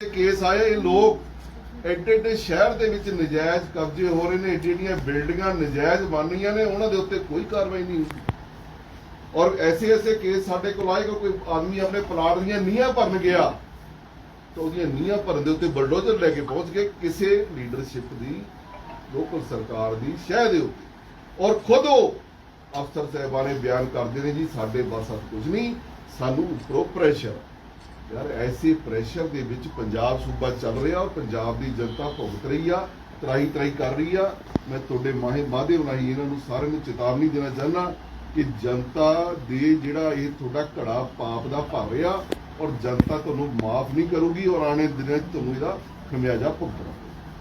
Case ਆਏ, ਇਹ ਲੋਕ ਐਡੇ ਐਡੇ ਸ਼ਹਿਰ ਦੇ ਵਿੱਚ ਨਜਾਇਜ਼ ਕਬਜ਼ੇ ਹੋ ਰਹੇ ਨੇ ਏਡੀਆਂ ਬਿਲਡਿੰਗਾਂ ਨਜਾਇਜ਼ ਬਣ ਰਹੀਆਂ ਨੇ, ਉਹਨਾਂ ਦੇ ਉੱਤੇ ਕੋਈ ਕਾਰਵਾਈ ਨਹੀਂ ਹੁੰਦੀ। ਔਰ ਐਸੇ ਐਸੇ ਕੇਸ ਸਾਡੇ ਕੋਲ ਆਏ ਕਿ ਕੋਈ ਆਦਮੀ ਆਪਣੇ ਪਲਾਟ ਦੀਆਂ ਨੀਹਾਂ ਭਰਨ ਗਿਆ, ਤਾਂ ਉਹਦੀਆਂ ਨੀਹਾਂ ਭਰਨ ਦੇ ਉੱਤੇ ਬਲਡੋਜ਼ਰ ਲੈ ਕੇ ਪਹੁੰਚ ਗਏ, ਕਿਸੇ ਲੀਡਰਸ਼ਿਪ ਦੀ ਲੋਕਲ ਸਰਕਾਰ ਦੀ ਸ਼ਹਿਰ ਦੇ ਉੱਤੇ। ਔਰ ਖੁਦ ਉਹ ਅਫਸਰ ਸਾਹਿਬਾਨੇ ਬਿਆਨ ਕਰਦੇ ਨੇ, ਜੀ, ਸਾਡੇ ਬਸ ਹੱਥ ਕੁਝ ਨਹੀਂ, ਸਾਨੂੰ ਉੱਪਰੋਂ ਪ੍ਰੈਸ਼ਰ ਯਾਰ ਐਸੇ ਪ੍ਰੈਸ਼ਰ ਦੇ ਵਿੱਚ ਪੰਜਾਬ ਸੂਬਾ ਚੱਲ ਰਿਹਾ ਔਰ ਪੰਜਾਬ ਦੀ ਜਨਤਾ ਭੁਗਤ ਰਹੀ ਆ ਤਰਾਈ ਤਰਾਈ ਕਰ ਰਹੀ ਆ। ਮੈਂ ਤੁਹਾਡੇ ਮਾਹੇ ਮਾਧੇ ਬਣਾਈ ਇਹਨਾਂ ਨੂੰ ਸਾਰਿਆਂ ਨੂੰ ਚੇਤਾਵਨੀ ਦੇਣਾ ਚਾਹੁੰਦਾ ਕਿ ਜਨਤਾ ਦੇ ਜਿਹੜਾ ਇਹ ਤੁਹਾਡਾ ਘੜਾ ਪਾਪ ਦਾ ਭਰ ਰਿਹਾ ਔਰ ਜਨਤਾ ਤੁਹਾਨੂੰ ਮਾਫ ਨਹੀਂ ਕਰੂਗੀ ਔਰ ਆਣੇ ਦਿਨਾਂ 'ਚ ਤੁਹਾਨੂੰ ਇਹਦਾ ਖਮਿਆਜਾ ਭੁਗਤਣਾ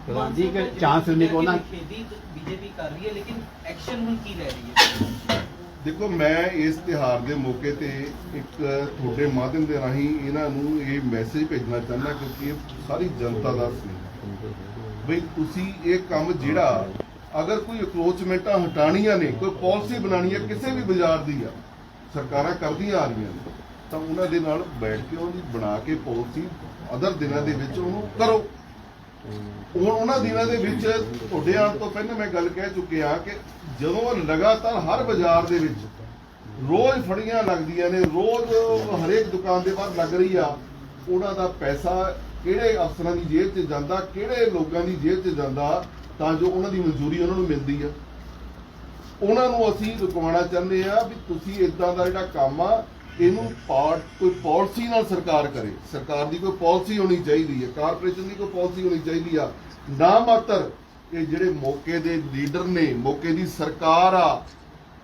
ਪ੍ਰਧਾਨ ਜੀ ਕਿ ਚਾਂਸ ਲੈਣੇ ਕੋ ਨਾ। ਖੇਤੀ ਬੀਜੇਪੀ ਕਰ ਰਹੀ ਹੈ ਲੇਕਿਨ ਐਕਸ਼ਨ ਹੁਣ ਕੀ ਲੈ ਰਹੀ ਹੈ? ਦੇਖੋ, ਮੈਂ ਇਸ ਤਿਹਾਰ ਦੇ ਮੌਕੇ ਤੇ ਇੱਕ ਤੁਹਾਡੇ ਮਾਧਿਅਮ ਦੇ ਰਾਹੀਂ ਇਹਨਾਂ ਨੂੰ ਇਹ ਮੈਸੇਜ ਭੇਜਣਾ ਚਾਹੁੰਦਾ ਕਿਉਂਕਿ ਇਹ ਸਾਰੀ ਜਨਤਾ ਦਾ ਸੁਨੇਹਾ ਬਈ ਤੁਸੀਂ ਇਹ ਕੰਮ ਜਿਹੜਾ, ਅਗਰ ਕੋਈ ਅਕਰੋਚਮੈਂਟਾਂ ਹਟਾਣੀਆਂ ਨੇ, ਕੋਈ ਪਾਲਿਸੀ ਬਣਾਣੀ ਹੈ, ਕਿਸੇ ਵੀ ਬਾਜ਼ਾਰ ਦੀ ਆ, ਸਰਕਾਰਾਂ ਕਰਦੀਆਂ ਆ ਰਹੀਆਂ ਨੇ, ਤਾਂ ਉਹਨਾਂ ਦੇ ਨਾਲ ਬੈਠ ਕੇ ਉਹਦੀ ਬਣਾ ਕੇ ਪਾਲਿਸੀ ਅਦਰ ਦਿਨਾਂ ਦੇ ਵਿੱਚ ਉਹਨੂੰ ਕਰੋ। ਹੁਣ ਉਹਨਾਂ ਦਿਨਾਂ ਦੇ ਵਿੱਚ ਤੁਹਾਡੇ ਆਉਣ ਤੋਂ ਪਹਿਲਾਂ ਮੈਂ ਗੱਲ ਕਹਿ ਚੁੱਕਿਆ ਕਿ ਜਦੋਂ ਲਗਾਤਾਰ ਹਰ ਬਾਜ਼ਾਰ ਦੇ ਵਿੱਚ ਰੋਜ਼ ਫੜੀਆਂ ਲੱਗਦੀਆਂ ਨੇ, ਰੋਜ਼ ਹਰੇਕ ਦੁਕਾਨ ਦੇ ਬਾਹਰ ਲੱਗ ਰਹੀ ਆ, ਉਹਨਾਂ ਦਾ ਪੈਸਾ ਕਿਹੜੇ ਅਫਸਰਾਂ ਦੀ ਜੇਬ 'ਚ ਜਾਂਦਾ, ਕਿਹੜੇ ਲੋਕਾਂ ਦੀ ਜੇਬ 'ਚ ਜਾਂਦਾ, ਤਾਂ ਜੋ ਉਹਨਾਂ ਦੀ ਮਨਜ਼ੂਰੀ ਉਹਨਾਂ ਨੂੰ ਮਿਲਦੀ ਆ। ਉਹਨਾਂ ਨੂੰ ਅਸੀਂ ਰੁਕਵਾਉਣਾ ਚਾਹੁੰਦੇ ਆ ਵੀ ਤੁਸੀਂ ਇਦਾਂ ਦਾ ਜਿਹੜਾ ਕੰਮ ਆ ਇਹਨੂੰ ਪਾਰਟ ਕੋਈ ਪਾਲਿਸੀ ਨਾਲ ਸਰਕਾਰ ਕਰੇ। ਸਰਕਾਰ ਦੀ ਕੋਈ ਪਾਲਿਸੀ ਹੋਣੀ ਚਾਹੀਦੀ ਹੈ, ਕਾਰਪੋਰੇਸ਼ਨ ਦੀ ਕੋਈ ਪਾਲਿਸੀ ਹੋਣੀ ਚਾਹੀਦੀ ਆ। ਨਾ ਮਾਤਰ ਇਹ ਜਿਹੜੇ ਮੌਕੇ ਦੇ ਲੀਡਰ ਨੇ, ਮੌਕੇ ਦੀ ਸਰਕਾਰ ਆ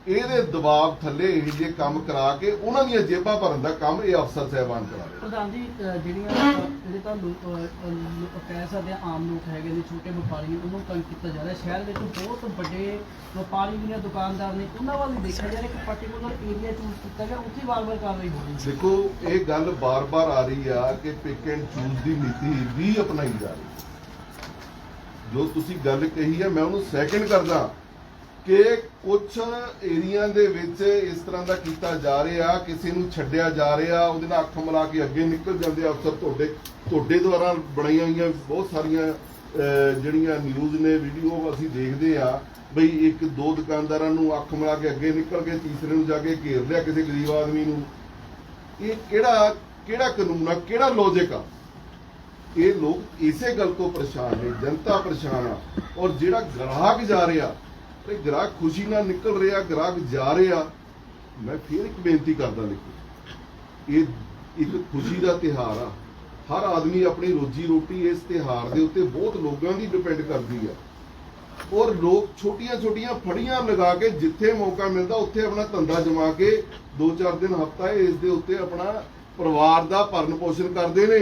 ਇਹਦੇ ਦਬਾਅ ਥੱਲੇ ਇਹ ਜਿਹੇ ਕੰਮ ਕਰਾ ਕੇ ਉਹਨਾਂ ਦੀਆਂ ਜੇਬਾਂ ਭਰਨ ਦਾ ਕੰਮ ਇਹ ਅਫਸਰ ਸਹਿਬਾਨ ਕਰਾ ਰਹੇ ਪ੍ਰਧਾਨ ਜੀ ਜਿਹੜੀਆਂ ਜਿਹੜੇ ਤਾਂ ਲੋਕ ਅਹ, ਅਹ, ਲੋ- ਕਹਿ ਸਕਦੇ ਆ ਆਮ ਲੋਕ ਹੈਗੇ ਨੇ ਛੋਟੇ ਵਪਾਰੀ ਉਹਨੂੰ ਤੰਗ ਕੀਤਾ ਜਾ ਰਿਹਾ। ਸ਼ਹਿਰ ਵਿੱਚ ਬਹੁਤ ਵੱਡੇ ਵਪਾਰੀ ਵੀ ਨੇ ਦੁਕਾਨਦਾਰ ਨੇ ਉਹਨਾਂ ਵੱਲ ਵੀ ਦੇਖਿਆ ਜਾ ਰਿਹਾ ਕਿ ਪਾਰਟਿਕੂਲਰ ਏਰੀਆ ਚੂਜ਼ ਕੀਤਾ ਗਿਆ ਉੱਥੇ ਵਾਰ-ਵਾਰ ਕਾਰਵਾਈ ਹੋ ਰਹੀ ਹੈ। ਦੇਖੋ ਇਹ ਗੱਲ ਬਾਰ-ਬਾਰ ਆ ਰਹੀ ਆ ਕਿ ਪਿਕ ਐਂਡ ਚੂਜ਼ ਦੀ ਨੀਤੀ ਵੀ ਅਪਣਾਈ ਜਾ ਰਹੀ ਹੈ। ਜੋ ਤੁਸੀਂ ਗੱਲ ਕਹੀ ਹੈ ਮੈਂ ਉਹਨੂੰ ਸੈਕਿੰਡ ਕਰਦਾ। ਕਿ ਕੁਝ ਏਰੀਆ ਦੇ ਵਿੱਚ ਇਸ ਤਰ੍ਹਾਂ ਦਾ ਕੀਤਾ ਜਾ ਰਿਹਾ, ਕਿਸੇ ਨੂੰ ਛੱਡਿਆ ਜਾ ਰਿਹਾ, ਉਹਦੇ ਨਾਲ ਅੱਖ ਮਿਲਾ ਕੇ ਅੱਗੇ ਨਿਕਲ ਜਾਂਦੇ ਆ ਅਫਸਰ ਤੁਹਾਡੇ ਤੁਹਾਡੇ ਦੁਆਰਾ ਬਣਾਈਆਂ ਹੋਈਆਂ ਬਹੁਤ ਸਾਰੀਆਂ ਜਿਹੜੀਆਂ ਨਿਊਜ਼ ਨੇ ਵੀਡੀਓ ਅਸੀਂ ਦੇਖਦੇ ਆ, ਬਈ ਇੱਕ ਦੋ ਦੁਕਾਨਦਾਰਾਂ ਨੂੰ ਅੱਖ ਮਿਲਾ ਕੇ ਅੱਗੇ ਨਿਕਲ ਕੇ ਤੀਸਰੇ ਨੂੰ ਜਾ ਕੇ ਘੇਰ ਲਿਆ ਕਿਸੇ ਗਰੀਬ ਆਦਮੀ ਨੂੰ। ਇਹ ਕਿਹੜਾ ਕਿਹੜਾ ਕਾਨੂੰਨ ਆ, ਕਿਹੜਾ ਲੌਜੀਕ ਆ? ਇਹ ਲੋਕ ਇਸੇ ਗੱਲ ਤੋਂ ਪਰੇਸ਼ਾਨ ਨੇ, ਜਨਤਾ ਪਰੇਸ਼ਾਨ ਆ। ਔਰ ਜਿਹੜਾ ਗ੍ਰਾਹਕ ਜਾ ਰਿਹਾ ਤੇ ਗ੍ਰਾਹਕ ਖੁਸ਼ੀ ਨਾਲ ਨਿਕਲ ਰਿਹਾ, ਗ੍ਰਾਹਕ ਜਾ ਰਿਹਾ, ਮੈਂ ਫੇਰ ਇੱਕ ਬੇਨਤੀ ਕਰਦਾ ਦੇਖੋ। ਇਹ ਇੱਕ ਖੁਸ਼ੀ ਦਾ ਤਿਹਾਰ ਆ। ਹਰ ਆਦਮੀ ਆਪਣੀ ਰੋਜੀ ਰੋਟੀ ਇਸ ਤਿਹਾਰ ਦੇ ਉੱਤੇ ਬਹੁਤ ਲੋਕਾਂ ਦੀ ਡਿਪੈਂਡ ਕਰਦੀ ਆ। ਔਰ ਲੋਕ ਛੋਟੀਆਂ ਛੋਟੀਆਂ ਫੜੀਆਂ ਲਗਾ ਕੇ ਜਿੱਥੇ ਮੌਕਾ ਮਿਲਦਾ, ਉੱਥੇ ਆਪਣਾ ਧੰਦਾ ਜਮਾ ਕੇ 2-4 ਦਿਨ ਹਫਤਾ ਇਸ ਦੇ ਉੱਤੇ ਆਪਣਾ ਪਰਿਵਾਰ ਦਾ ਭਰਨ ਪੋਸ਼ਣ ਕਰਦੇ ਨੇ।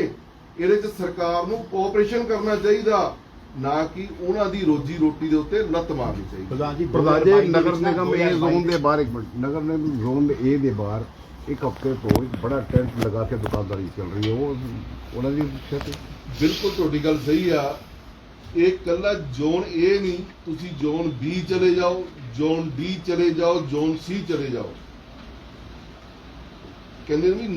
ਇਹਦੇ 'ਚ ਸਰਕਾਰ ਨੂੰ ਕੋਆਪਰੇਸ਼ਨ ਕਰਨਾ ਚਾਹੀਦਾ। ਨਾ ਕਿ ਉਹਨਾਂ ਦੀ ਰੋਜੀ ਰੋਟੀ ਦੇ ਉੱਤੇ ਲੱਤ ਮਾਰਨੀ ਚਾਹੀਦੀ। ਪ੍ਰਧਾਨ ਜੀ ਪ੍ਰਧਾਨ ਜੀ 2022 ਦੇ ਨਗਰ ਨਿਗਮ ਇਹ 2022 ਜ਼ੋਨ ਦੇ ਬਾਹਰ ਇੱਕ ਮਿੰਟ ਨਗਰ ਨਿਗਮ ਜ਼ੋਨ ਏ ਦੇ ਬਾਹਰ ਇੱਕ ਹਫ਼ਤੇ ਤੋਂ ਇੱਕ ਬੜਾ ਟੈਂਟ ਲਗਾ ਕੇ ਦੁਕਾਨਦਾਰੀ ਚੱਲ ਰਹੀ ਹੈ। ਉਹ ਉਹਨਾਂ ਦੀ ਸਿਹਤ ਬਿਲਕੁਲ ਤੁਹਾਡੀ ਗੱਲ ਸਹੀ ਆ। ਇਹ ਕੱਲਾ ਜ਼ੋਨ ਏ ਨਹੀਂ ਤੁਸੀਂ ਜ਼ੋਨ ਬੀ ਚਲੇ ਜਾਓ ਜ਼ੋਨ ਡੀ ਚਲੇ ਜਾਓ ਜ਼ੋਨ ਸੀ ਚਲੇ ਜਾਓ। ਕਹਿੰਦੇ ਨੇ ਵੀ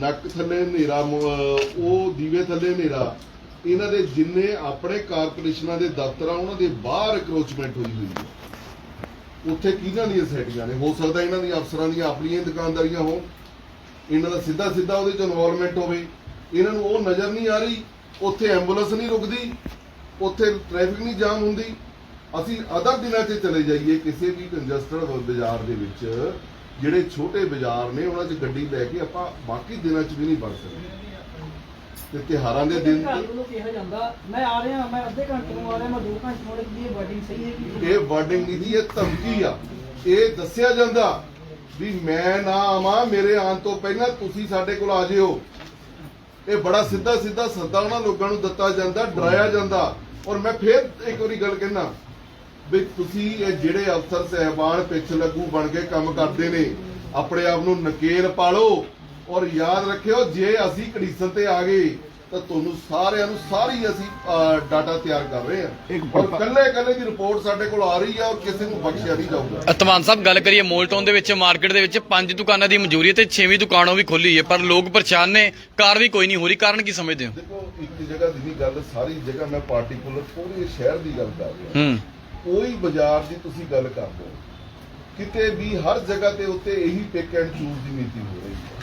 ਨੱਕ ਥੱਲੇ ਹਨੇਰਾ ਉਹ ਦੀਵੇ ਥੱਲੇ ਹਨੇਰਾ। ਇਹਨਾਂ ਦੇ ਜਿੰਨੇ ਆਪਣੇ ਕਾਰਪੋਰੇਸ਼ਨਾਂ ਦੇ ਦਫ਼ਤਰ ਆ, ਉਹਨਾਂ ਦੇ ਬਾਹਰ ਅਕਰੋਚਮੈਂਟ ਹੋਈ ਹੋਈ ਹੈ। ਉੱਥੇ ਕਿਹਨਾਂ ਦੀਆਂ ਸੈਟੀਆਂ ਨੇ? ਹੋ ਸਕਦਾ ਇਹਨਾਂ ਦੀਆਂ ਅਫਸਰਾਂ ਦੀਆਂ ਆਪਣੀਆਂ ਦੁਕਾਨਦਾਰੀਆਂ ਹੋਣ। ਇਹਨਾਂ ਦਾ ਸਿੱਧਾ ਸਿੱਧਾ ਉਹਦੇ ਚ ਇਨਵੋਲਵਮੈਂਟ ਹੋਵੇ। ਇਹਨਾਂ ਨੂੰ ਉਹ ਨਜ਼ਰ ਨਹੀਂ ਆ ਰਹੀ। ਉੱਥੇ ਐਂਬੂਲੈਂਸ ਨਹੀਂ ਰੁਕਦੀ। ਉੱਥੇ ਟ੍ਰੈਫਿਕ ਨਹੀਂ ਜਾਮ ਹੁੰਦੀ। ਅਸੀਂ ਅਦਰ ਦਿਨਾਂ 'ਚ ਚਲੇ ਜਾਈਏ ਕਿਸੇ ਵੀ ਕੰਜਸਟਡ ਬਾਜ਼ਾਰ ਦੇ ਵਿੱਚ। ਜਿਹੜੇ ਛੋਟੇ ਬਾਜ਼ਾਰ ਨੇ, ਉਹਨਾਂ 'ਚ ਗੱਡੀ ਲੈ ਕੇ ਆਪਾਂ ਬਾਕੀ ਦਿਨਾਂ 'ਚ ਵੀ ਨਹੀਂ ਵੜ ਸਕਦੇ। ਤੇ ਤਿਹਾਰਾਂ ਦੇ ਦਿਨ ਘਰ ਵੱਲੋਂ ਕਿਹਾ ਜਾਂਦਾ ਮੈਂ ਆ ਰਿਹਾ ਮੈਂ ਅੱਧੇ ਘੰਟੇ ਨੂੰ ਆ ਰਿਹਾ ਮੈਂ 2 ਘੰਟੇ ਨੂੰ ਆ ਰਿਹਾ ਕੀ ਇਹ ਵਰਡਿੰਗ ਸਹੀ ਹੈ ਕਿ ਇਹ ਵਾਰਡਿੰਗ ਦੀ ਇਹ ਧਮਕੀ ਆ। ਇਹ ਦੱਸਿਆ ਜਾਂਦਾ ਵੀ ਮੈਂ ਨਾ ਆਵਾਂ ਮੇਰੇ ਆਉਣ ਤੋਂ ਪਹਿਲਾਂ ਤੁਸੀਂ ਸਾਡੇ ਕੋਲ ਆ ਜਿਓ। ਇਹ ਬੜਾ ਸਿੱਧਾ ਸਿੱਧਾ ਸੱਦਾ ਉਹਨਾਂ ਲੋਕਾਂ ਨੂੰ ਦਿੱਤਾ ਜਾਂਦਾ ਡਰਾਇਆ ਜਾਂਦਾ। ਔਰ ਮੈਂ ਫੇਰ ਇੱਕ ਵਾਰੀ ਗੱਲ ਕਹਿਣਾ ਵੀ ਤੁਸੀਂ ਇਹ ਜਿਹੜੇ ਅਫਸਰ ਸਹਿਬਾਨ ਪਿੱਛ ਲੱਗੂ ਬਣ ਕੇ ਕੰਮ ਕਰਦੇ ਨੇ ਆਪਣੇ ਆਪ ਨੂੰ ਨਕੇਲ ਪਾਲੋ। ਔਰ ਯਾਦ ਰੱਖਿਓ ਜੇ ਅਸੀਂ ਕੜੀਸਨ ਤੇ ਆ ਗਏ ਤਾਂ ਤੁਹਾਨੂੰ ਸਾਰਿਆਂ ਨੂੰ ਸਾਰੀ ਅਸੀਂ ਡਾਟਾ ਤਿਆਰ ਕਰ ਰਹੇ ਹਾਂ। ਇੱਕ ਔਰ ਕੱਲੇ ਕੱਲੇ ਦੀ ਰਿਪੋਰਟ ਸਾਡੇ ਕੋਲ ਆ ਰਹੀ ਆ ਔਰ ਕਿਸੇ ਨੂੰ ਬਖਸ਼ਿਆ ਨਹੀਂ ਜਾਊਗਾ। ਧਮਾਨ ਸਾਹਿਬ ਗੱਲ ਕਰੀਏ ਮੋਲਟਾਊਨ ਦੇ ਵਿੱਚ ਮਾਰਕੀਟ ਦੇ ਵਿੱਚ ਪੰਜ ਦੁਕਾਨਾਂ ਦੀ ਮਨਜ਼ੂਰੀ ਹੈ ਤੇ ਛੇਵੀਂ ਦੁਕਾਨ ਉਹ ਵੀ ਖੋਲੀ ਹੈ ਪਰ ਲੋਕ ਪਰੇਸ਼ਾਨ ਨੇ ਕਾਰ ਵੀ ਕੋਈ ਨਹੀਂ ਹੋ ਰਹੀ ਕਾਰਨ ਕੀ ਸਮਝਦੇ ਹੋ? ਦੇਖੋ ਇੱਕ ਜਗ੍ਹਾ ਦੀ ਨਹੀਂ ਗੱਲ ਸਾਰੀ ਜਗ੍ਹਾ ਮੈਂ ਪਾਰਟਿਕੂਲਰ ਪੂਰੇ ਸ਼ਹਿਰ ਦੀ ਗੱਲ ਕਰ ਰਿਹਾ। ਹੂੰ। ਕੋਈ ਬਾਜ਼ਾਰ ਦੀ ਤੁਸੀਂ ਗੱਲ ਕਰ ਲਓ ਕਿਤੇ ਵੀ ਹਰ ਜਗ੍ਹਾ ਤੇ ਉੱਤੇ ਇਹੀ ਪਿਕ ਐਂਡ ਚੂਜ਼ ਦੀ ਨੀਤੀ ਹੋ ਰਹੀ ਹੈ।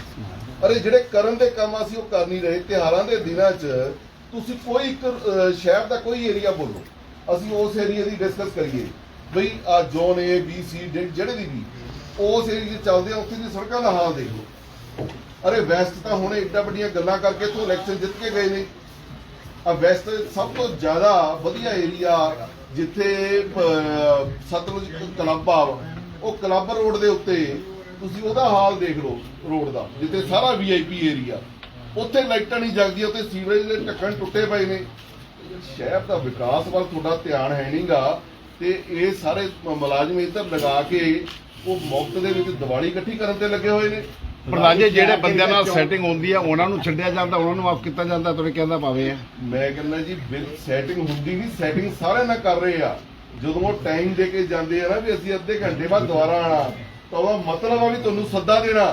ਅਰੇ ਜਿਹੜੇ ਕਰਨ ਦੇ ਕੰਮ ਅਸੀਂ ਉਹ ਕਰ ਨਹੀਂ ਰਹੇ। ਤਿਹਾਰਾਂ ਦੇ ਦਿਨਾਂ 'ਚ ਤੁਸੀਂ ਕੋਈ ਇੱਕ ਸ਼ਹਿਰ ਦਾ ਕੋਈ ਏਰੀਆ ਬੋਲੋ। ਅਸੀਂ ਉਸ ਏਰੀਆ ਦੀ ਡਿਸਕਸ ਕਰੀਏ। ਬਈ ਆ ਜ਼ੋਨ ਏ ਬੀ ਸੀ ਜਿਹੜੇ ਦੀ ਵੀ, ਉਸ ਏਰੀਆ 'ਚ ਚੱਲਦੇ ਆ, ਉੱਥੇ ਦੀ ਸੜਕਾਂ ਦਾ ਹਾਲ ਦੇਖ ਲਓ। ਅਰੇ ਵੈਸਟ ਤਾਂ ਹੁਣ ਏਡਾ ਵੱਡੀਆਂ ਗੱਲਾਂ ਕਰਕੇ ਤੋਂ ਇਲੈਕਸ਼ਨ ਜਿੱਤ ਕੇ ਗਏ ਨੇ। ਆ ਵੈਸਟ ਸਭ ਤੋਂ ਜ਼ਿਆਦਾ ਵਧੀਆ ਏਰੀਆ ਜਿੱਥੇ ਸਤਲੁਜ ਕਲੱਬ ਆ। ਉਹ ਕਲੱਬ ਰੋਡ ਦੇ ਉੱਤੇ ਤੁਸੀਂ ਉਹਦਾ ਹਾਲ ਦੇਖ ਲਓ ਰੋਡ ਦਾ ਜਿੱਥੇ ਸਾਰਾ ਵੀਆਈਪੀ ਏਰੀਆ ਉੱਥੇ ਲਾਈਟਾਂ ਨਹੀਂ ਜਗਦੀਆਂ ਉੱਥੇ ਸੀਵਰੇਜ ਦੇ ਢੱਕਣ ਟੁੱਟੇ ਪਏ ਨੇ। ਸ਼ਹਿਰ ਦਾ ਵਿਕਾਸ ਵੱਲ ਤੁਹਾਡਾ ਧਿਆਨ ਹੈ ਨਹੀਂਗਾ ਤੇ ਇਹ ਸਾਰੇ ਮੁਲਾਜ਼ਮ ਇੱਧਰ ਲਗਾ ਕੇ ਉਹ ਮੁਫਤ ਦੇ ਵਿੱਚ ਦੀਵਾਲੀ ਇਕੱਠੀ ਕਰਨ ਤੇ ਲੱਗੇ ਹੋਏ ਨੇ। ਪ੍ਰਧਾਨ ਜਿਹੜੇ ਬੰਦਿਆਂ ਨਾਲ ਸੈਟਿੰਗ ਹੁੰਦੀ ਆ ਉਹਨਾਂ ਨੂੰ ਛੱਡਿਆ ਜਾਂਦਾ ਉਹਨਾਂ ਨੂੰ ਆਫ ਕੀਤਾ ਜਾਂਦਾ ਤੁਹਾਡੇ ਕਹਿੰਦਾ ਪਾਵੇ ਆ। ਮੈਂ ਕਹਿੰਦਾ ਜੀ ਬਿਲ ਸੈਟਿੰਗ ਹੁੰਦੀ ਨਹੀਂ ਸੈਟਿੰਗ ਸਾਰਿਆਂ ਨਾਲ ਕਰ ਰਹੇ ਆ। ਜਦੋਂ ਉਹ ਟਾਈਮ ਦੇ ਕੇ ਜਾਂਦੇ ਆ ਨਾ ਵੀ ਅਸੀਂ ਅੱਧੇ ਘੰਟੇ ਬਾਅਦ ਦੁਬਾਰਾ ਆਣਾ ਤਾਂ ਉਹਦਾ ਮਤਲਬ ਆ ਵੀ ਤੁਹਾਨੂੰ ਸੱਦਾ ਦੇਣਾ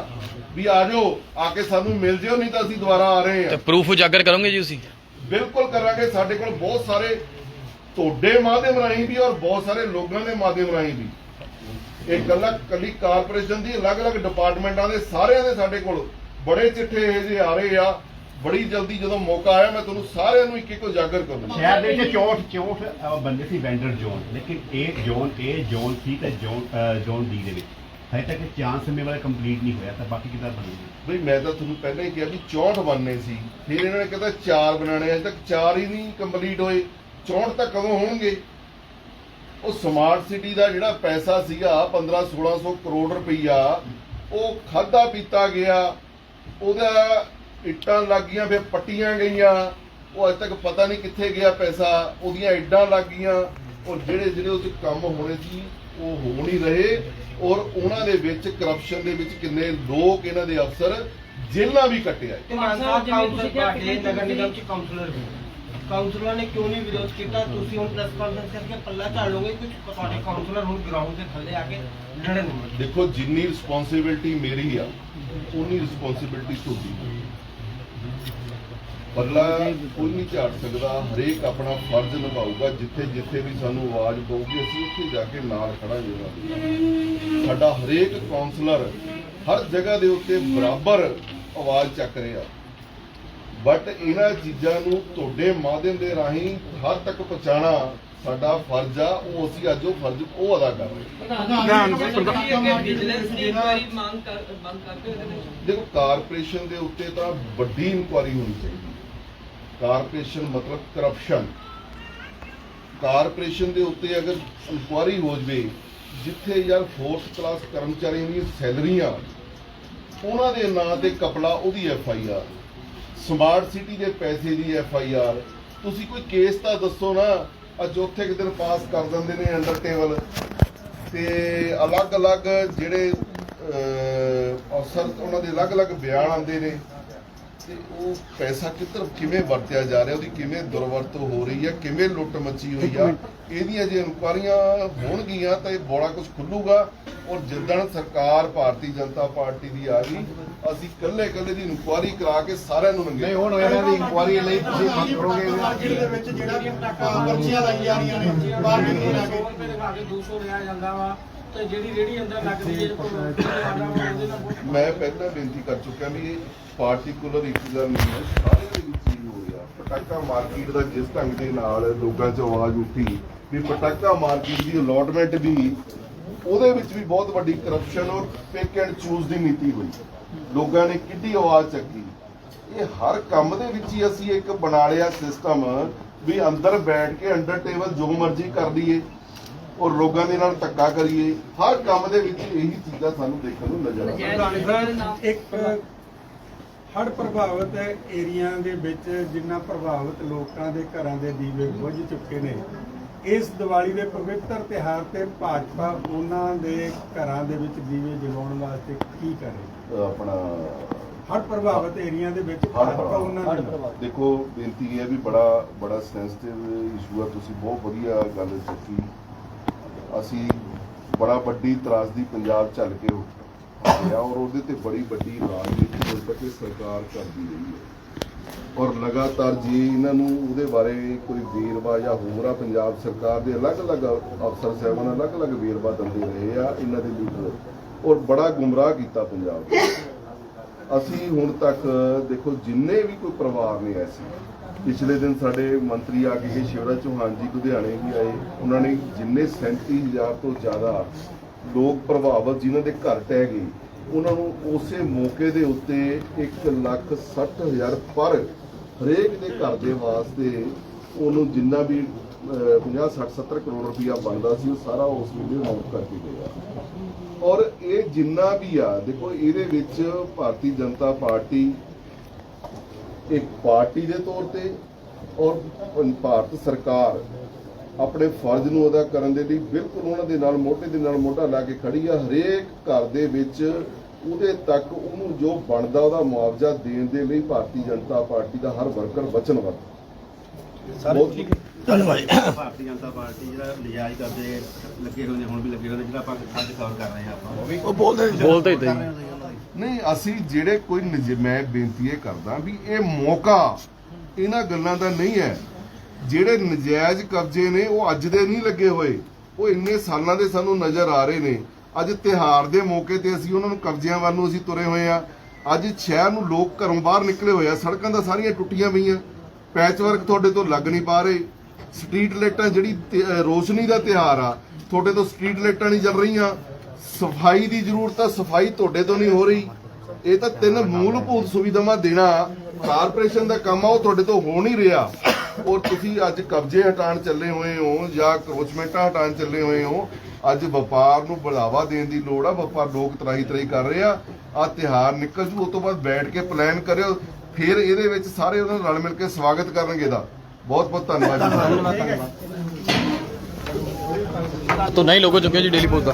ਵੀ ਆ ਜਾਓ ਆ ਕੇ ਸਾਨੂੰ ਮਿਲ ਜਿਓ ਨਹੀਂ ਤਾਂ ਅਸੀਂ ਦੁਬਾਰਾ ਆ ਰਹੇ ਤੇ ਪ੍ਰੂਫ ਉਜਾਗਰ ਕਰੋਗੇ ਜੀ ਤੁਸੀਂ? ਬਿਲਕੁਲ ਕਰਾਂਗੇ ਸਾਡੇ ਕੋਲ ਬਹੁਤ ਸਾਰੇ ਤੁਹਾਡੇ ਮਾਧਿਅਮ ਰਾਹੀਂ ਵੀ ਔਰ ਬਹੁਤ ਸਾਰੇ ਲੋਕਾਂ ਦੇ ਮਾਧਿਅਮ ਰਾਹੀਂ ਵੀ। ਇਹ ਕੱਲਾ ਕੱਲੀ ਕਾਰਪੋਰੇਸ਼ਨ ਦੀ ਅਲੱਗ-ਅਲੱਗ ਡਿਪਾਰਟਮੈਂਟਾਂ ਦੇ ਸਾਰਿਆਂ ਦੇ ਸਾਡੇ ਕੋਲ ਬੜੇ ਚਿੱਠੇ ਇਹ ਜਿਹੇ ਆ ਰਹੇ ਆ। ਬੜੀ ਜਲਦੀ ਜਦੋਂ ਮੌਕਾ ਆਇਆ ਮੈਂ ਤੁਹਾਨੂੰ ਸਾਰਿਆਂ ਨੂੰ ਇੱਕ ਇੱਕ ਉਜਾਗਰ ਕਰੂੰਗਾ। ਸ਼ਹਿਰ ਦੇ ਵਿੱਚ 64 64 ਅਹ, ਬੰਦੇ ਸੀ ਵੈਂਡਰ ਜ਼ੋਨ ਲੇਕਿਨ ਇਹ ਜ਼ੋਨ ਇਹ ਜ਼ੋਨ ਸੀ ਤੇ ਜ਼ੋਨ ਜ਼ੋਨ ਡੀ ਦੇ ਵਿੱਚ। ਹਜੇ ਤੱਕ ਚਾਂਸ ਸਮੇਂ ਵਾਲਾ ਕੰਪਲੀਟ ਨਹੀਂ ਹੋਇਆ, ਤਾਂ ਬਾਕੀ ਕਿਦਾਂ ਬਣੂਗੀ? ਬਈ ਮੈਂ ਤਾਂ ਤੁਹਾਨੂੰ ਪਹਿਲਾਂ ਹੀ ਕਿਹਾ ਵੀ 64 ਬਣਨੇ ਸੀ, ਫਿਰ ਇਹਨਾਂ ਨੇ ਕਹਿੰਦਾ 4 ਬਣਾਣੇ ਅਜੇ ਤੱਕ 4 ਹੀ ਨਹੀਂ ਕੰਪਲੀਟ ਹੋਏ। 64 ਤਾਂ ਕਦੋਂ ਹੋਣਗੇ? ਉਹ ਸਮਾਰਟ ਸਿਟੀ ਦਾ ਜਿਹੜਾ ਪੈਸਾ ਸੀਗਾ 15 1600 ਕਰੋੜ ਰੁਪਈਆ, ਉਹ ਖਾਦਾ ਪੀਤਾ ਗਿਆ। ਉਹਦਾ ਇੱਟਾਂ ਲੱਗੀਆਂ ਫਿਰ ਪੱਟੀਆਂ ਗਈਆਂ। ਉਹ ਅਜੇ ਤੱਕ ਪਤਾ ਨਹੀਂ ਕਿੱਥੇ ਗਿਆ ਪੈਸਾ, ਉਹਦੀਆਂ ਇੱਡਾਂ ਲੱਗੀਆਂ ਉਹ ਜਿਹੜੇ ਜਿਹੜੇ ਉਸ ਕੰਮ ਹੋਣੇ ਸੀ, ਉਹ ਹੋ ਨਹੀਂ ਰਹੇ। ਔਰ ਉਹਨਾਂ ਦੇ ਵਿੱਚ ਕਰਪਸ਼ਨ ਦੇ ਵਿੱਚ ਕਿੰਨੇ ਲੋਕ ਇਹਨਾਂ ਦੇ ਅਫਸਰ ਜੇਲ੍ਹਾਂ ਵੀ ਕੱਟਿਆ ਸਾਹਿਬ ਨਗਰ ਨਿਗਮ ਚ ਕਾਉਂਸਲਰ ਵੀ। ਕਾਉਂਸਲਰਾਂ ਨੇ ਕਿਉਂ ਨਹੀਂ ਵਿਰੋਧ ਕੀਤਾ? ਤੁਸੀਂ ਹੁਣ ਪ੍ਰੈਸ ਕਾਨਫਰੰਸ ਕਰਕੇ ਪੱਲਾ ਝਾੜ ਲੋਗੇ ਕਿ ਤੁਹਾਡੇ ਕਾਉਂਸਲਰ ਹੁਣ ਗਰਾਊਂਡ ਦੇ ਥੱਲੇ ਆ ਕੇ ਲੜਨਗੇ ਦੇਖੋ ਜਿੰਨੀ ਰਿਸਪੌਂਸਿਬਿਲਟੀ ਮੇਰੀ ਆ ਉਨੀ ਰਿਸਪੌਂਸਿਬਿਲਟੀ ਤੁਹਾਡੀ ਹੈ। ਪੱਲਾ ਕੋਈ ਨਹੀਂ ਝਾੜ ਸਕਦਾ ਹਰੇਕ ਆਪਣਾ ਫਰਜ਼ ਨਿਭਾਊਗਾ ਜਿੱਥੇ ਜਿੱਥੇ ਵੀ ਸਾਨੂੰ ਆਵਾਜ਼ ਪਊਗੀ ਅਸੀਂ ਉੱਥੇ ਜਾ ਕੇ ਨਾਲ ਖੜਾਂਗੇ ਉਹਨਾਂ ਸਾਡਾ ਹਰੇਕ ਕਾਉਂਸਲਰ ਹਰ ਜਗ੍ਹਾ ਦੇ ਉੱਤੇ ਬਰਾਬਰ ਆਵਾਜ਼ ਚੱਕ ਰਿਹਾ। ਬਟ ਇਹਨਾਂ ਚੀਜ਼ਾਂ ਨੂੰ ਤੁਹਾਡੇ ਮਾਧਿਅਮ ਦੇ ਰਾਹੀਂ ਹੱਦ ਤੱਕ ਪਹੁੰਚਾਉਣਾ ਸਾਡਾ ਫਰਜ਼ ਆ ਉਹ ਅਸੀਂ ਅੱਜ ਉਹ ਫਰਜ਼ ਉਹ ਅਦਾ ਕਰ ਰਹੇ ਦੇਖੋ ਕਾਰਪੋਰੇਸ਼ਨ ਦੇ ਉੱਤੇ ਤਾਂ ਵੱਡੀ ਇਨਕੁਆਰੀ ਹੋਣੀ ਚਾਹੀਦੀ। ਕਾਰਪੋਰੇਸ਼ਨ ਮਤਲਬ ਕਰਪਸ਼ਨ ਕਾਰਪੋਰੇਸ਼ਨ ਦੇ ਉੱਤੇ ਅਗਰ ਇਨਕੁਆਰੀ ਹੋ ਜਵੇ, ਜਿੱਥੇ ਯਾਰ ਫੋਰਥ ਕਲਾਸ ਕਰਮਚਾਰੀਆਂ ਦੀਆਂ ਸੈਲਰੀਆਂ, ਉਹਨਾਂ ਦੇ ਨਾਂ ਤੇ ਕਪੜਾ ਉਹਦੀ F I R smart city ਦੇ ਪੈਸੇ ਦੀ ਐਫ ਆਈ ਆਰ ਤੁਸੀਂ ਕੋਈ ਕੇਸ ਤਾਂ ਦੱਸੋ ਨਾ, ਅੱਜ ਚੌਥੇ ਕੁ ਦਿਨ ਪਾਸ ਕਰ ਦਿੰਦੇ ਨੇ ਅੰਡਰ ਟੇਬਲ ਤੇ ਅਲੱਗ-ਅਲੱਗ ਜਿਹੜੇ ਅਫਸਰ ਉਹਨਾਂ ਦੇ ਅਲੱਗ-ਅਲੱਗ ਬਿਆਨ ਆਉਂਦੇ ਨੇ। ਤੇ ਉਹ ਪੈਸਾ ਕਿੱਧਰ ਕਿਵੇਂ ਵਰਤਿਆ ਜਾ ਰਿਹਾ ਉਹਦੀ ਕਿਵੇਂ ਦੁਰਵਰਤੋਂ ਹੋ ਰਹੀ ਹੈ ਕਿਵੇਂ ਲੁੱਟ ਮੱਚੀ ਹੋਈ ਆ ਇਹਦੀਆਂ ਜੇ ਇਨਕੁਆਰੀਆਂ ਹੋਣਗੀਆਂ ਤਾਂ ਇਹ ਬੜਾ ਕੁਝ ਖੁੱਲੂਗਾ ਔਰ ਜਿੱਦਣ ਸਰਕਾਰ ਭਾਰਤੀ ਜਨਤਾ ਪਾਰਟੀ ਦੀ ਆ ਗਈ ਅਸੀਂ ਕੱਲੇ ਕੱਲੇ ਦੀ ਇਨਕੁਆਰੀ ਕਰਾ ਕੇ ਸਾਰਿਆਂ ਨੂੰ ਮੰਗੇ ਨਹੀਂ ਹੁਣ ਇਹਨਾਂ ਦੀ ਇਨਕੁਆਰੀ ਲਈ ਤੁਸੀਂ ਮੰਗ ਕਰੋਗੇ ਮਾਰਕੀਟ ਦੇ ਵਿੱਚ ਜਿਹੜਾ ਕਿ ਪਟਾਕਾ ਪਰਚੀਆਂ ਲਾਈ ਜਾ ਰਹੀਆਂ ਨੇ ਬਾਰਗੇਨਿੰਗ ਲਾ ਕੇ। 100 ਰੁਪਏ ਦਿਖਾ ਕੇ 200 ਲਿਆ ਜਾਂਦਾ ਵਾ। ਤੇ ਜਿਹੜੀ ਰੇੜੀ ਅੰਦਰ ਲੱਗਦੀ ਹੈ ਕੋਈ ਉਹਦੇ ਨਾਲ ਬਹੁਤ ਮੈਂ ਪਹਿਲਾਂ ਬੇਨਤੀ ਕਰ ਚੁੱਕਿਆ ਵੀ ਇਹ ਪਾਰਟਿਕੂਲਰ ਇੱਕ ਗੱਲ ਨਹੀਂ ਹੈ ਸਾਰੇ ਦੇ ਵਿੱਚ ਹੀ ਹੋ ਰਿਹਾ। ਪਟਾਕਾ ਮਾਰਕੀਟ ਦਾ ਜਿਸ ਢੰਗ ਦੇ ਨਾਲ ਲੋਕਾਂ 'ਚ ਆਵਾਜ਼ ਉੱਠੀ ਵੀ ਪਟਾਕਾ ਮਾਰਕੀਟ ਦੀ ਅਲੋਟਮੈਂਟ ਵੀ ਉਹਦੇ ਵਿੱਚ ਵੀ ਬਹੁਤ ਵੱਡੀ ਕਰਪਸ਼ਨ ਔਰ ਪਿਕ ਐਂਡ ਚੂਜ਼ ਦੀ ਨੀਤੀ ਹੋਈ। ਲੋਕਾਂ ਨੇ ਕਿੱਡੀ ਆਵਾਜ਼ ਚੱਕੀ। ਇਹ ਹਰ ਕੰਮ ਦੇ ਵਿੱਚ ਹੀ ਅਸੀਂ ਇੱਕ ਬਣਾ ਲਿਆ ਸਿਸਟਮ ਵੀ ਅੰਦਰ ਬੈਠ ਕੇ ਅੰਡਰ ਟੇਬਲ ਜੋ ਮਰਜ਼ੀ ਕਰ ਲਈਏ। ਔਰ ਲੋਕਾਂ ਦੇ ਨਾਲ ਧੱਕਾ ਕਰੀਏ ਹਰ ਕੰਮ ਦੇ ਵਿੱਚ ਇਹੀ ਚੀਜ਼ਾਂ ਸਾਨੂੰ ਦੇਖਣ ਨੂੰ ਨਜ਼ਰ ਆਉਂਦੀਆਂ। ਇੱਕ ਹੜ੍ਹ ਪ੍ਰਭਾਵਿਤ ਏਰੀਆ ਦੇ ਵਿੱਚ ਜਿੰਨਾ ਪ੍ਰਭਾਵਿਤ ਲੋਕਾਂ ਦੇ ਘਰਾਂ ਦੇ ਦੀਵੇ ਬੁਝ ਚੁੱਕੇ ਨੇ ਇਸ ਦੀਵਾਲੀ ਦੇ ਪਵਿੱਤਰ ਤਿਉਹਾਰ ਤੇ ਭਾਜਪਾ ਉਹਨਾਂ ਦੇ ਘਰਾਂ ਦੇ ਵਿੱਚ ਦੀਵੇ ਜਗਾਉਣ ਵਾਸਤੇ ਕੀ ਕਰੇ? ਆਪਣਾ ਹੜ੍ਹ ਪ੍ਰਭਾਵਿਤ ਏਰੀਆ ਦੇ ਵਿੱਚ ਭਾਜਪਾ ਉਹਨਾਂ ਦੀ ਦੇਖੋ ਬੇਨਤੀ ਇਹ ਹੈ ਵੀ ਬੜਾ ਬੜਾ ਸੈਂਸਿਟਿਵ ਇਸ਼ੂ ਆ। ਤੁਸੀਂ ਬਹੁਤ ਵਧੀਆ ਗੱਲ ਚੱਕੀ ਅਸੀਂ ਬੜਾ ਵੱਡੀ ਤਰਾਸਦੀ ਪੰਜਾਬ ਚੱਲ ਕੇ ਆਇਆ ਔਰ ਉਹਦੇ ਤੇ ਬੜੀ ਵੱਡੀ ਰਾਜਨੀਤੀ ਹੁਣ ਤੱਕ ਸਰਕਾਰ ਕਰਦੀ ਰਹੀ ਹੈ। ਔਰ ਲਗਾਤਾਰ ਜੀ ਇਹਨਾਂ ਨੂੰ ਉਹਦੇ ਬਾਰੇ ਕੋਈ ਵੇਰਵਾ ਜਾਂ ਹੋਰ ਆ, ਪੰਜਾਬ ਸਰਕਾਰ ਦੇ ਅਲੱਗ-ਅਲੱਗ ਅਫਸਰ ਸਾਹਿਬਾਨ ਅਲੱਗ-ਅਲੱਗ ਵੇਰਵਾ ਦਿੰਦੇ ਰਹੇ ਆ ਇਹਨਾਂ ਦੇ ਲੀਡਰ ਔਰ ਬੜਾ ਗੁੰਮਰਾਹ ਕੀਤਾ ਪੰਜਾਬ ਅਸੀਂ ਹੁਣ ਤੱਕ ਦੇਖੋ ਜਿੰਨੇ ਵੀ ਕੋਈ ਪਰਿਵਾਰ ਨੇ ਐਸੇ ਪਿਛਲੇ ਦਿਨ ਸਾਡੇ ਮੰਤਰੀ ਆ ਕੇ ਸ਼ਿਵਰਾਜ ਚੌਹਾਨ ਜੀ ਲੁਧਿਆਣੇ ਵੀ ਆਏ। ਉਹਨਾਂ ਨੇ ਜਿੰਨੇ 37000 ਤੋਂ ਜ਼ਿਆਦਾ ਲੋਕ ਪ੍ਰਭਾਵਿਤ ਜਿਨ੍ਹਾਂ ਦੇ ਘਰ ਟਹਿ ਗਏ, ਉਹਨਾਂ ਨੂੰ ਉਸੇ ਮੌਕੇ ਦੇ ਉੱਤੇ 1 ਲੱਖ 60 ਹਜ਼ਾਰ ਪਰ ਹਰੇਕ ਦੇ ਘਰ ਦੇ ਵਾਸਤੇ ਉਹਨੂੰ ਜਿੰਨਾ ਵੀ 50 60 70 ਕਰੋੜ ਰੁਪਇਆ ਬਣਦਾ ਸੀ, ਉਹ ਸਾਰਾ ਉਸ ਵੇਲੇ ਮਾਫ ਕਰਕੇ ਗਿਆ ਔਰ ਇਹ ਜਿੰਨਾ ਵੀ ਆ, ਦੇਖੋ, ਇਹਦੇ ਵਿੱਚ ਭਾਰਤੀ ਜਨਤਾ ਪਾਰਟੀ ਇੱਕ ਪਾਰਟੀ ਦੇ ਤੌਰ ਤੇ ਔਰ ਭਾਰਤ ਸਰਕਾਰ ਆਪਣੇ ਫਰਜ਼ ਨੂੰ ਅਦਾ ਕਰਨ ਦੇ ਲਈ ਬਿਲਕੁਲ ਉਹਨਾਂ ਦੇ ਨਾਲ ਮੋਢੇ ਦੇ ਨਾਲ ਮੋਢਾ ਲਾ ਕੇ ਖੜੀ ਆ। ਹਰੇਕ ਘਰ ਦੇ ਵਿੱਚ ਉਹਦੇ ਤੱਕ ਉਹਨੂੰ ਜੋ ਬਣਦਾ ਉਹਦਾ ਮੁਆਵਜ਼ਾ ਦੇਣ ਦੇ ਲਈ ਭਾਰਤੀ ਜਨਤਾ ਪਾਰਟੀ ਦਾ ਹਰ ਵਰਕਰ ਵਚਨਬੱਧ। ਬਹੁਤ ਭਾਰਤੀ ਜਨਤਾ ਪਾਰਟੀ ਜਿਹੜਾ ਨਜਾਇਜ਼ ਕਰਦੇ ਲੱਗੇ ਹੋਏ ਨੇ ਹੁਣ ਵੀ ਲੱਗੇ ਹੋਏ ਨੇ ਜਿਹੜਾ ਆਪਾਂ ਅੱਜ ਕਵਰ ਕਰ ਰਹੇ ਹਾਂ ਆਪਾਂ। ਉਹ ਬੋਲਦੇ ਹੀ ਤੇ ਨਹੀਂ, ਅਸੀਂ ਜਿਹੜੇ ਕੋਈ ਨਜ, ਮੈਂ ਬੇਨਤੀ ਇਹ ਕਰਦਾ ਵੀ ਇਹ ਮੌਕਾ ਇਹਨਾਂ ਗੱਲਾਂ ਦਾ ਨਹੀਂ ਹੈ। ਜਿਹੜੇ ਨਜਾਇਜ਼ ਕਬਜ਼ੇ ਨੇ, ਉਹ ਅੱਜ ਦੇ ਨਹੀਂ ਲੱਗੇ ਹੋਏ। ਉਹ ਇੰਨੇ ਸਾਲਾਂ ਦੇ ਸਾਨੂੰ ਨਜ਼ਰ ਆ ਰਹੇ ਨੇ। ਅੱਜ ਤਿਹਾਰ ਦੇ ਮੌਕੇ ਤੇ ਅਸੀਂ ਉਹਨਾਂ ਨੂੰ ਕਬਜ਼ਿਆਂ ਵੱਲ ਨੂੰ ਅਸੀਂ ਤੁਰੇ ਹੋਏ ਆ ਅੱਜ ਸ਼ਹਿਰ ਨੂੰ ਲੋਕ ਘਰੋਂ ਬਾਹਰ ਨਿਕਲੇ ਹੋਏ ਆ। ਸੜਕਾਂ ਤਾਂ ਸਾਰੀਆਂ ਟੁੱਟੀਆਂ ਪਈਆਂ। ਪੈਚ ਵਰਕ ਤੁਹਾਡੇ ਤੋਂ ਲੱਗ ਨਹੀਂ ਪਾ ਰਹੇ। ਸਟਰੀਟ ਲਾਈਟਾਂ ਜਿਹੜੀ ਤੇ- ਅਹ ਰੋਸ਼ਨੀ ਦਾ ਤਿਹਾਰ ਆ, ਤੁਹਾਡੇ ਤੋਂ ਸਟਰੀਟ ਲਾਈਟਾਂ ਨਹੀਂ ਚੱਲ ਰਹੀਆਂ। ਸਫ਼ਾਈ ਦੀ ਜ਼ਰੂਰਤ ਆ, ਸਫ਼ਾਈ ਤੁਹਾਡੇ ਤੋਂ ਨਹੀਂ ਹੋ ਰਹੀ। ਇਹ ਤਾਂ ਤਿੰਨ ਮੂਲਭੂਤ ਸੁਵਿਧਾਵਾਂ ਦੇਣਾ, ਕਾਰਪੋਰੇਸ਼ਨ ਦਾ ਕੰਮ ਆ, ਉਹ ਤੁਹਾਡੇ ਤੋਂ ਹੋ ਨਹੀਂ ਰਿਹਾ। ਔਰ ਤੁਸੀਂ ਅੱਜ ਕਬਜ਼ੇ ਹਟਾਉਣ ਚੱਲੇ ਹੋਏ ਹੋ ਜਾਂ ਕਰੋਚਮੈਂਟਾਂ ਹਟਾਉਣ ਚੱਲੇ ਹੋਏ ਹੋ। ਅੱਜ ਵਪਾਰ ਨੂੰ ਬੜਾਵਾ ਦੇਣ ਦੀ ਲੋੜ ਆ, ਵਪਾਰ ਲੋਕ ਤਰਾਈ ਤਰਾਈ ਕਰ ਰਹੇ ਆ। ਆ ਤਿਹਾਰ ਨਿਕਲ ਜੂ ਉਸ ਤੋਂ ਬਾਅਦ ਬੈਠ ਕੇ ਪਲਾਨ ਕਰਿਓ, ਫਿਰ ਇਹਦੇ ਵਿੱਚ ਸਾਰੇ ਉਹਨਾਂ ਨਾਲ ਰਲ ਮਿਲ ਕੇ ਸਵਾਗਤ ਕਰਨਗੇ ਦਾ। ਬਹੁਤ ਬਹੁਤ ਧੰਨਵਾਦ ਜੀ तो नहीं लोग हो चुके हैं जी डेली पोस्ट का